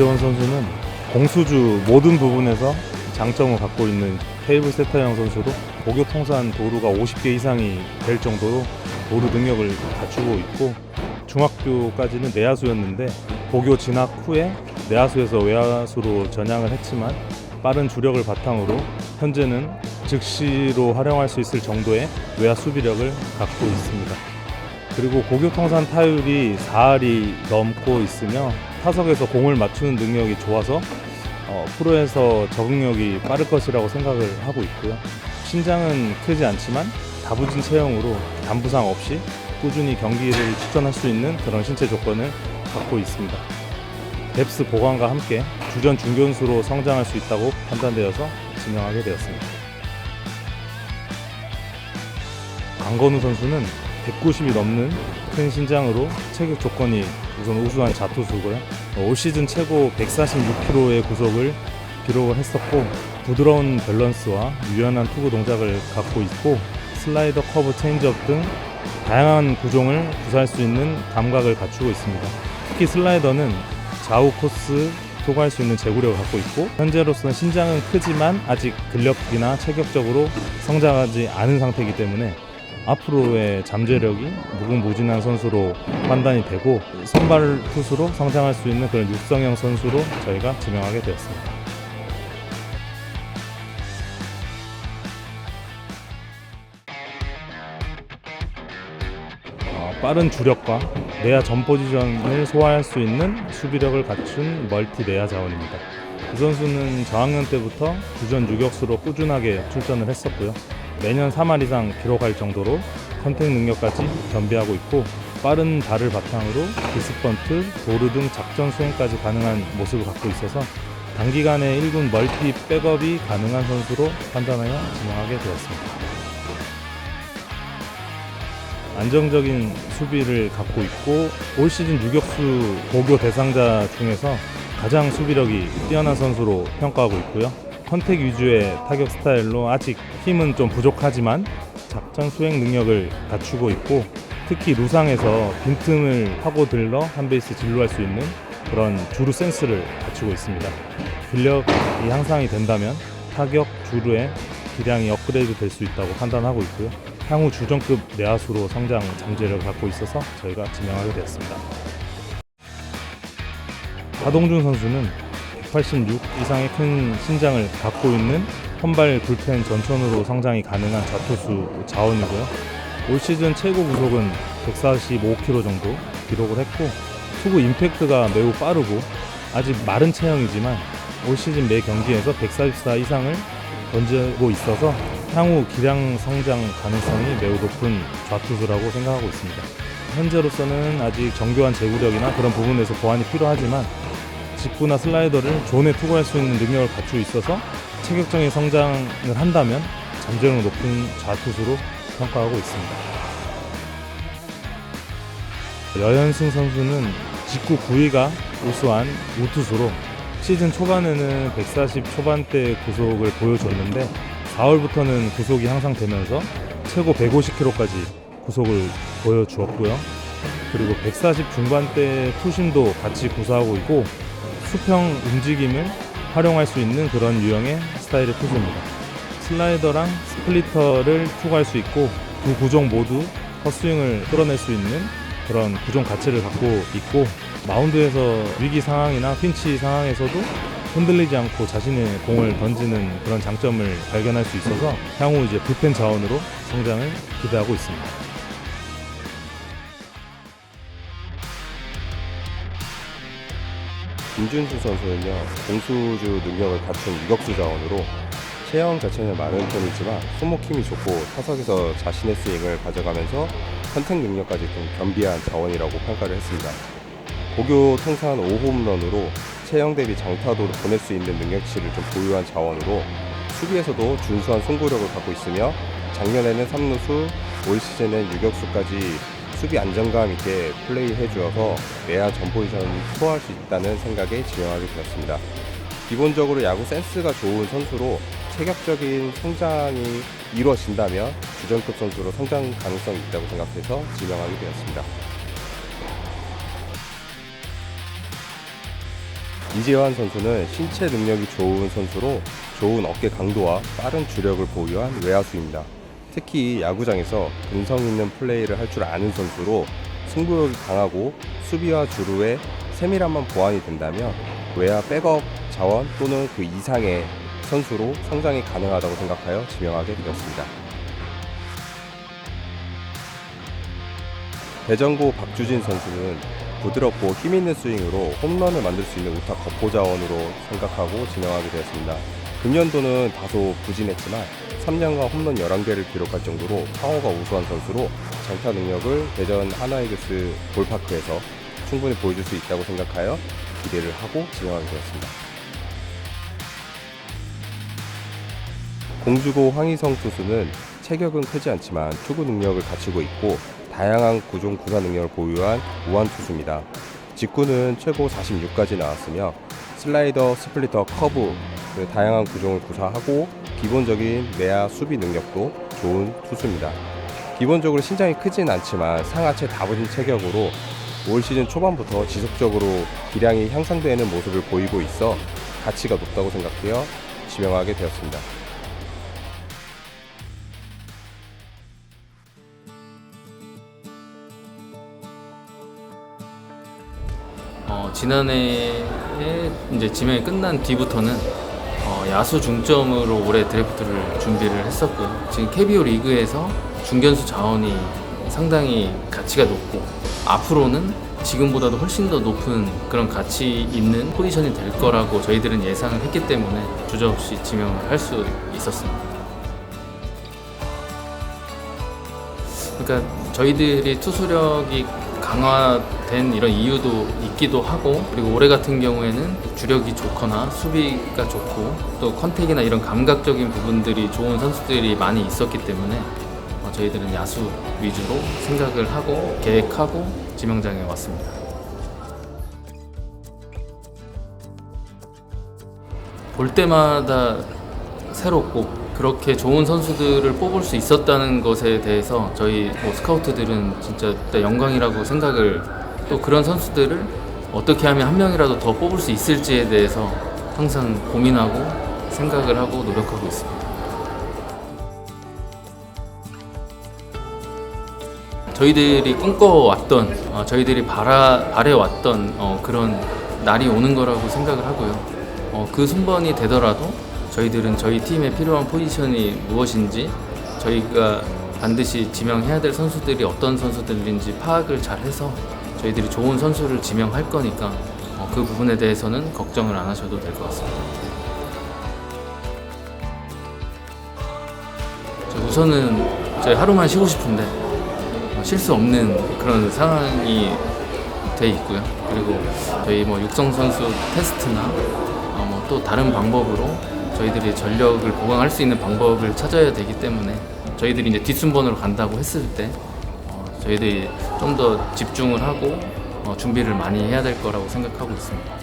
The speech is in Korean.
오재원 선수는 공수주 모든 부분에서 장점을 갖고 있는 테이블 세터형 선수로 고교 통산 도루가 50개 이상이 될 정도로 도루 능력을 갖추고 있고 중학교까지는 내야수였는데 고교 진학 후에 내야수에서 외야수로 전향을 했지만 빠른 주력을 바탕으로 현재는 즉시로 활용할 수 있을 정도의 외야 수비력을 갖고 있습니다. 그리고 고교 통산 타율이 4할이 넘고 있으며 타석에서 공을 맞추는 능력이 좋아서 어, 프로에서 적응력이 빠를 것이라고 생각을 하고 있고요. 신장은 크지 않지만 다부진 체형으로 단부상 없이 꾸준히 경기를 추천할 수 있는 그런 신체 조건을 갖고 있습니다. 뎁스 보강과 함께 주전 중견수로 성장할 수 있다고 판단되어서 지명하게 되었습니다. 강건우 선수는 190이 넘는 큰 신장으로 체격 조건이 우선 우수한 자투수고요. 어, 올 시즌 최고 146kg의 구속을 기록을 했었고 부드러운 밸런스와 유연한 투구 동작을 갖고 있고 슬라이더 커브 체인지업 등 다양한 구종을 구사할 수 있는 감각을 갖추고 있습니다. 특히 슬라이더는 좌우 코스 투구할 수 있는 제구력을 갖고 있고 현재로서는 신장은 크지만 아직 근력이나 체격적으로 성장하지 않은 상태이기 때문에 앞으로의 잠재력이 무궁무진한 선수로 판단이 되고 선발 투수로 성장할 수 있는 그런 육성형 선수로 저희가 지명하게 되었습니다. 어, 빠른 주력과 내야 전 포지션을 소화할 수 있는 수비력을 갖춘 멀티 내야 자원입니다. 이 선수는 저학년 때부터 주전 유격수로 꾸준하게 출전을 했었고요. 매년 3할 이상 기록할 정도로 컨택 능력까지 겸비하고 있고 빠른 발을 바탕으로 디스펀트, 도루 등 작전 수행까지 가능한 모습을 갖고 있어서 단기간에 1군 멀티 백업이 가능한 선수로 판단하여 지명하게 되었습니다. 안정적인 수비를 갖고 있고 올 시즌 유격수 고교 대상자 중에서 가장 수비력이 뛰어난 선수로 평가하고 있고요. 컨택 위주의 타격 스타일로 아직 힘은 좀 부족하지만 작전 수행 능력을 갖추고 있고 특히 루상에서 빈틈을 파고 들러 한 베이스 진루할 수 있는 그런 주루 센스를 갖추고 있습니다. 근력이 향상이 된다면 타격 주루의 기량이 업그레이드 될 수 있다고 판단하고 있고요. 향후 주전급 내야수로 성장 잠재력을 갖고 있어서 저희가 지명하게 되었습니다. 하동준 선수는 186 이상의 큰 신장을 갖고 있는 선발 불펜 전천으로 성장이 가능한 자투수 자원이고요. 올 시즌 최고 구속은 145km 정도 기록을 했고 투구 임팩트가 매우 빠르고 아직 마른 체형이지만 올 시즌 매 경기에서 144 이상을 던지고 있어서 향후 기량 성장 가능성이 매우 높은 좌투수라고 생각하고 있습니다. 현재로서는 아직 정교한 제구력이나 그런 부분에서 보완이 필요하지만 직구나 슬라이더를 존에 투구할 수 있는 능력을 갖추고 있어서 체격적인 성장을 한다면 잠재력 높은 좌투수로 평가하고 있습니다. 여현승 선수는 직구 9위가 우수한 우투수로 시즌 초반에는 140 초반대 구속을 보여줬는데 4월부터는 구속이 향상되면서 최고 150km까지 구속을 보여주었고요. 그리고 140 중반대 투심도 같이 구사하고 있고 수평 움직임을 활용할 수 있는 그런 유형의 스타일의 투수입니다. 슬라이더랑 스플리터를 투구할 수 있고 두 구종 모두 헛스윙을 끌어낼 수 있는 그런 구종 가치를 갖고 있고 마운드에서 위기 상황이나 핀치 상황에서도 흔들리지 않고 자신의 공을 던지는 그런 장점을 발견할 수 있어서 향후 이제 불펜 자원으로 성장을 기대하고 있습니다. 김준수 선수는요 공수주 능력을 갖춘 유격수 자원으로 체형 자체는 많은 편이지만 손목 힘이 좋고 타석에서 자신의 스윙을 가져가면서 선택 능력까지 좀 겸비한 자원이라고 평가를 했습니다. 고교 통산 5홈런으로 체형 대비 장타도를 보낼 수 있는 능력치를 좀 보유한 자원으로 수비에서도 준수한 승부력을 갖고 있으며 작년에는 3루수, 올 시즌엔 유격수까지 수비 안정감 있게 플레이해 주어서 내야 전 포지션 소화할 수 있다는 생각에 지명하게 되었습니다. 기본적으로 야구 센스가 좋은 선수로 체격적인 성장이 이루어진다면 주전급 선수로 성장 가능성이 있다고 생각해서 지명하게 되었습니다. 이재환 선수는 신체 능력이 좋은 선수로 좋은 어깨 강도와 빠른 주력을 보유한 외야수입니다. 특히 야구장에서 근성 있는 플레이를 할 줄 아는 선수로 승부욕이 강하고 수비와 주루의 세밀함만 보완이 된다면 외야 백업 자원 또는 그 이상의 선수로 성장이 가능하다고 생각하여 지명하게 되었습니다. 대전고 박주진 선수는 부드럽고 힘있는 스윙으로 홈런을 만들 수 있는 우타 거포 자원으로 생각하고 지명하게 되었습니다. 금년도는 다소 부진했지만 3년간 홈런 11개를 기록할 정도로 파워가 우수한 선수로 장타 능력을 대전 하나이글스 볼파크에서 충분히 보여줄 수 있다고 생각하여 기대를 하고 지명하게 되었습니다. 공주고 황희성 투수는 체격은 크지 않지만 투구 능력을 갖추고 있고 다양한 구종 구사 능력을 보유한 우한 투수입니다. 직구는 최고 46까지 나왔으며 슬라이더, 스플리터, 커브 그 다양한 구종을 구사하고 기본적인 내야 수비 능력도 좋은 투수입니다. 기본적으로 신장이 크진 않지만 상하체 다부진 체격으로 올 시즌 초반부터 지속적으로 기량이 향상되는 모습을 보이고 있어 가치가 높다고 생각되어 지명하게 되었습니다. 어, 지난해에 이제 지명이 끝난 뒤부터는 어, 야수 중점으로 올해 드래프트를 준비를 했었고요. 지금 KBO 리그에서 중견수 자원이 상당히 가치가 높고 앞으로는 지금보다도 훨씬 더 높은 그런 가치 있는 포지션이 될 거라고 저희들은 예상을 했기 때문에 주저 없이 지명을 할 수 있었습니다. 그러니까 저희들이 투수력이 강화된 이런 이유도 있기도 하고 그리고 올해 같은 경우에는 주력이 좋거나 수비가 좋고 또 컨택이나 이런 감각적인 부분들이 좋은 선수들이 많이 있었기 때문에 어, 저희들은 야수 위주로 생각을 하고 계획하고 지명장에 왔습니다. 볼 때마다 새롭고 그렇게 좋은 선수들을 뽑을 수 있었다는 것에 대해서 저희 뭐 스카우트들은 진짜 영광이라고 생각을 또 그런 선수들을 어떻게 하면 한 명이라도 더 뽑을 수 있을지에 대해서 항상 고민하고 생각을 하고 노력하고 있습니다. 저희들이 꿈꿔왔던 어, 저희들이 바라, 바래왔던 어, 그런 날이 오는 거라고 생각을 하고요. 어, 그 순번이 되더라도 저희들은 저희 팀에 필요한 포지션이 무엇인지 저희가 반드시 지명해야 될 선수들이 어떤 선수들인지 파악을 잘 해서 저희들이 좋은 선수를 지명할 거니까 어, 그 부분에 대해서는 걱정을 안 하셔도 될 것 같습니다. 저 우선은 저희 하루만 쉬고 싶은데 어, 쉴수 없는 그런 상황이 돼 있고요. 그리고 저희 뭐 육성 선수 테스트나 어, 뭐또 다른 방법으로 저희들이 전력을 보강할 수 있는 방법을 찾아야 되기 때문에 저희들이 이제 뒷순번으로 간다고 했을 때 어, 저희들이 좀 더 집중을 하고 어, 준비를 많이 해야 될 거라고 생각하고 있습니다.